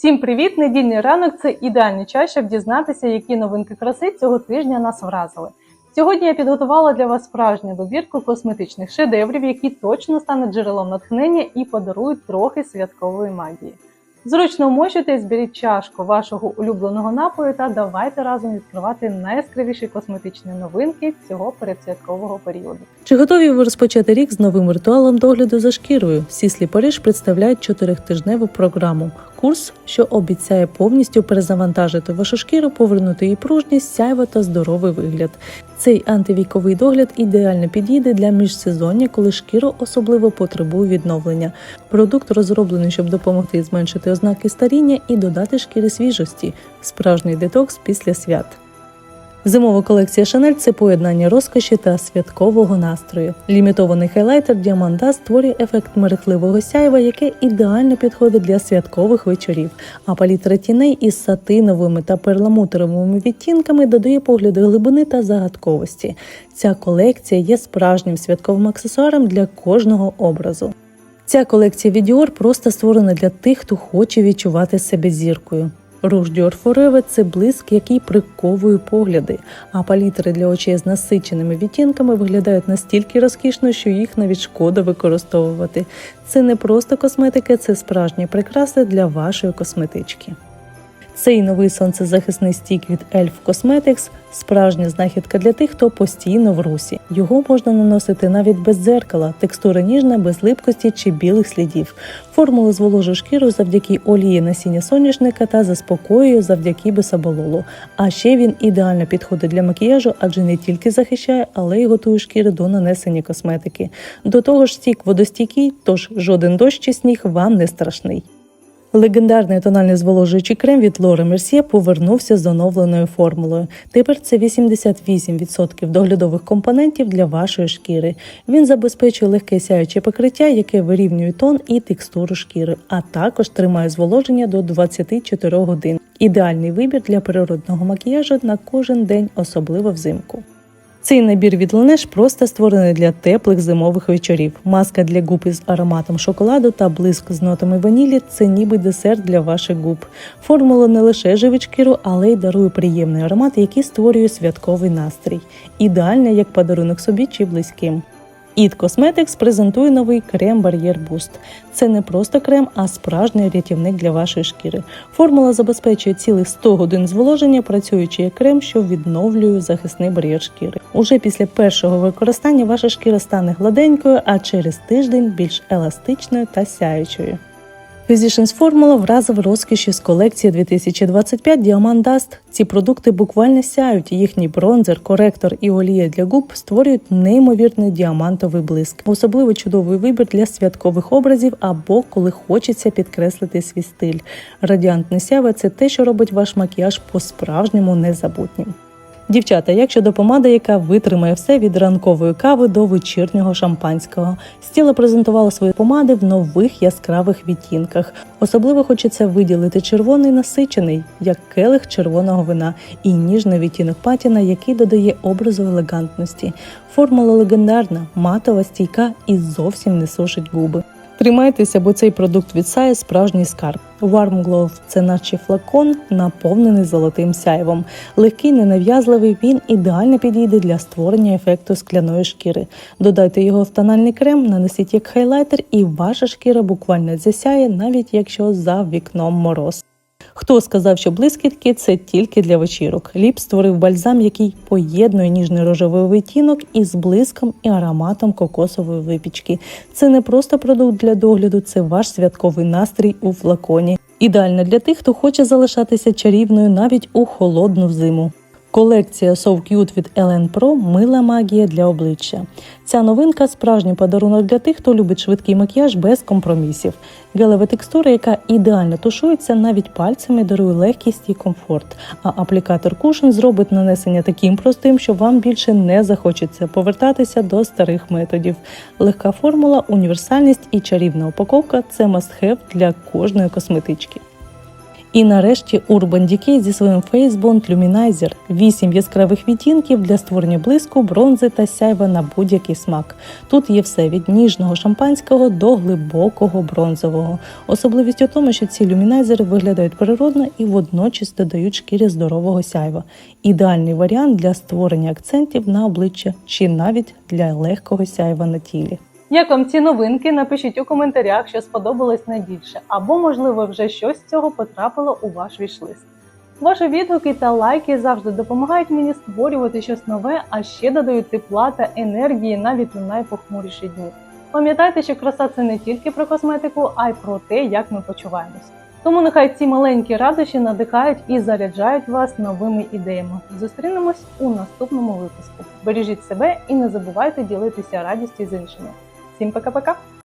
Всім привіт! Недільний ранок це ідеальний час, щоб дізнатися, які новинки краси цього тижня нас вразили. Сьогодні я підготувала для вас справжню добірку косметичних шедеврів, які точно стануть джерелом натхнення і подарують трохи святкової магії. Зручно вмощуйтесь, зберіть чашку вашого улюбленого напою та давайте разом відкривати найяскравіші косметичні новинки цього передсвяткового періоду. Чи готові ви розпочати рік з новим ритуалом догляду за шкірою? Сіслі Париж представляють чотиритижневу програму. Курс, що обіцяє повністю перезавантажити вашу шкіру, повернути її пружність, сяйво та здоровий вигляд. Цей антивіковий догляд ідеально підійде для міжсезоння, коли шкіра особливо потребує відновлення. Продукт розроблений, щоб допомогти зменшити ознаки старіння і додати шкірі свіжості, справжній детокс після свят. Зимова колекція Chanel – це поєднання розкоші та святкового настрою. Лімітований хайлайтер Dust створює ефект мерехливого сяйва, яке ідеально підходить для святкових вечорів. А палітра тіней із сатиновими та перламутровими відтінками додає погляду глибини та загадковості. Ця колекція є справжнім святковим аксесуаром для кожного образу. Ця колекція від Dior просто створена для тих, хто хоче відчувати себе зіркою. Руж Dior це блиск, який приковує погляди, а палітри для очей з насиченими відтінками виглядають настільки розкішно, що їх навіть шкода використовувати. Це не просто косметика, це справжні прикраси для вашої косметички. Цей новий сонцезахисний стік від Elf Cosmetics – справжня знахідка для тих, хто постійно в русі. Його можна наносити навіть без дзеркала, текстура ніжна, без липкості чи білих слідів. Формула зволожує шкіру завдяки олії насіння соняшника та заспокоює завдяки бесабололу. А ще він ідеально підходить для макіяжу, адже не тільки захищає, але й готує шкіру до нанесення косметики. До того ж, стік водостійкий, тож жоден дощ чи сніг вам не страшний. Легендарний тональний зволожуючий крем від Laura Mercier повернувся з оновленою формулою. Тепер це 88% доглядових компонентів для вашої шкіри. Він забезпечує легке сяюче покриття, яке вирівнює тон і текстуру шкіри, а також тримає зволоження до 24 годин. Ідеальний вибір для природного макіяжу на кожен день, особливо взимку. Цей набір від Laneige просто створений для теплих зимових вечорів. Маска для губ із ароматом шоколаду та блиск з нотами ванілі це ніби десерт для ваших губ. Формула не лише живить але й дарує приємний аромат, який створює святковий настрій. Ідеальна як подарунок собі чи близьким. It Cosmetics презентує новий крем Barrier Boost. Це не просто крем, а справжній рятівник для вашої шкіри. Формула забезпечує цілих 100 годин зволоження, працюючи як крем, що відновлює захисний бар'єр шкіри. Уже після першого використання ваша шкіра стане гладенькою, а через тиждень більш еластичною та сяючою. Physicians Formula вразив розкіші з колекції 2025 Diamond Dust. Ці продукти буквально сяють. Їхній бронзер, коректор і олія для губ створюють неймовірний діамантовий блиск. Особливо чудовий вибір для святкових образів або коли хочеться підкреслити свій стиль. Радіантне сяйво – це те, що робить ваш макіяж по-справжньому незабутнім. Дівчата, як щодо помади, яка витримає все від ранкової кави до вечірнього шампанського. Стіла презентувала свої помади в нових яскравих відтінках. Особливо хочеться виділити червоний насичений, як келих червоного вина, і ніжний відтінок патіна, який додає образу елегантності. Формула легендарна, матова, стійка і зовсім не сушить губи. Тримайтеся, бо цей продукт від Сая справжній скарб. Warm Glow – це наче флакон, наповнений золотим сяйвом. Легкий, ненав'язливий, він ідеально підійде для створення ефекту скляної шкіри. Додайте його в тональний крем, нанесіть як хайлайтер, і ваша шкіра буквально засяє, навіть якщо за вікном мороз. Хто сказав, що блискітки це тільки для вечірок? Ліп створив бальзам, який поєднує ніжний рожевий відтінок із блиском і ароматом кокосової випічки. Це не просто продукт для догляду, це ваш святковий настрій у флаконі. Ідеально для тих, хто хоче залишатися чарівною навіть у холодну зиму. Колекція So Cute від LN Pro мила магія для обличчя. Ця новинка справжній подарунок для тих, хто любить швидкий макіяж без компромісів. Гелева текстура, яка ідеально тушується, навіть пальцями дарує легкість і комфорт. А аплікатор кушен зробить нанесення таким простим, що вам більше не захочеться повертатися до старих методів. Легка формула, універсальність і чарівна упаковка це must-have для кожної косметички. І нарешті Urban Decay зі своїм Face Bond Luminizer – 8 яскравих відтінків для створення блиску, бронзи та сяйва на будь-який смак. Тут є все від ніжного шампанського до глибокого бронзового. Особливість у тому, що ці люмінайзери виглядають природно і водночас додають шкірі здорового сяйва. Ідеальний варіант для створення акцентів на обличчя чи навіть для легкого сяйва на тілі. Як вам ці новинки? Напишіть у коментарях, що сподобалось найбільше, або, можливо, вже щось з цього потрапило у ваш вішлист. Ваші відгуки та лайки завжди допомагають мені створювати щось нове, а ще додають тепла та енергії навіть у найпохмуріші дні. Пам'ятайте, що краса це не тільки про косметику, а й про те, як ми почуваємось. Тому нехай ці маленькі радощі надихають і заряджають вас новими ідеями. Зустрінемось у наступному випуску. Бережіть себе і не забувайте ділитися радістю з іншими. Всім пока-пока!